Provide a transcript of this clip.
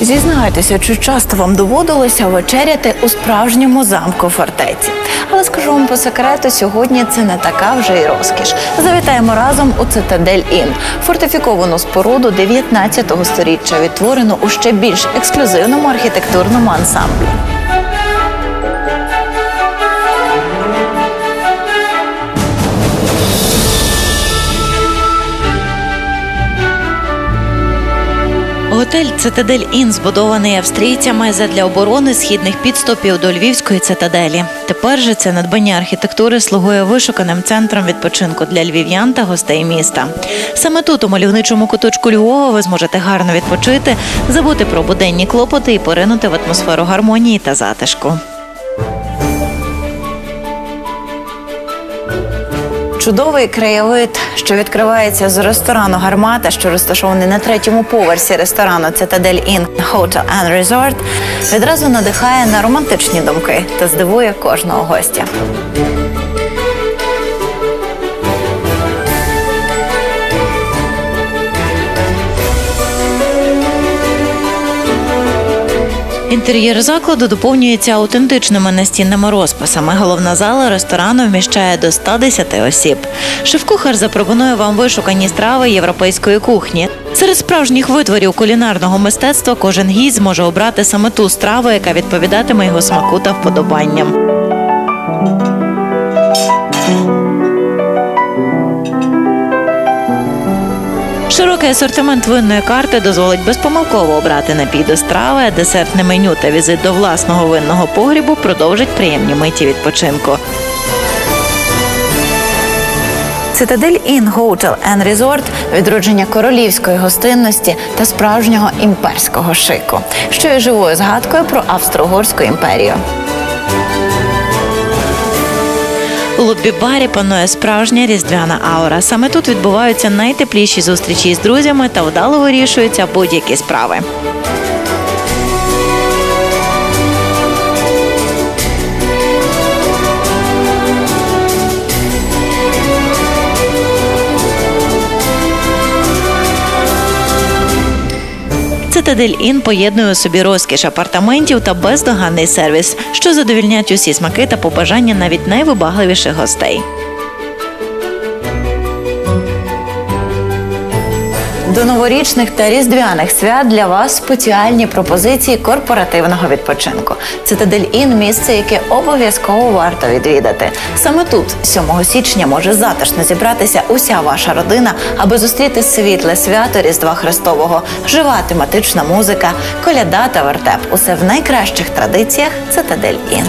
Зізнайтеся, чи часто вам доводилося вечеряти у справжньому замку фортеці? Але скажу вам по секрету, сьогодні це не така вже й розкіш. Завітаємо разом у Цитадель Ін, фортифіковану споруду 19-го сторіччя, відтворену у ще більш ексклюзивному архітектурному ансамблі. Готель Цитадель Ін збудований австрійцями задля оборони східних підступів до львівської цитаделі. Тепер же це надбання архітектури слугує вишуканим центром відпочинку для львів'ян та гостей міста. Саме тут, у мальовничому куточку Львова, ви зможете гарно відпочити, забути про буденні клопоти і поринути в атмосферу гармонії та затишку. Чудовий краєвид, що відкривається з ресторану Гармата, що розташований на третьому поверсі ресторану Цитадель Inn Hotel and Resort, відразу надихає на романтичні думки та здивує кожного гостя. Інтер'єр закладу доповнюється аутентичними настінними розписами. Головна зала ресторану вміщає до 110 осіб. Шеф-кухар запропонує вам вишукані страви європейської кухні. Серед справжніх витворів кулінарного мистецтва кожен гість зможе обрати саме ту страву, яка відповідатиме його смаку та вподобанням. Широкий асортимент винної карти дозволить безпомилково обрати напій до страви, десертне меню та візит до власного винного погрібу продовжить приємні миті відпочинку. Цитадель Inn Hotel and Resort – відродження королівської гостинності та справжнього імперського шику, що є живою згадкою про Австро-Угорську імперію. У лобі-барі панує справжня різдвяна аура. Саме тут відбуваються найтепліші зустрічі з друзями та вдало вирішуються будь-які справи. Цитадель Ін поєднує у собі розкіш апартаментів та бездоганний сервіс, що задовільнять усі смаки та побажання навіть найвибагливіших гостей. До новорічних та різдвяних свят для вас спеціальні пропозиції корпоративного відпочинку. Цитадель Ін місце, яке обов'язково варто відвідати. Саме тут, 7 січня, може затишно зібратися уся ваша родина, аби зустріти світле свято Різдва Христового, жива тематична музика, коляда та вертеп. Усе в найкращих традиціях Цитадель Ін.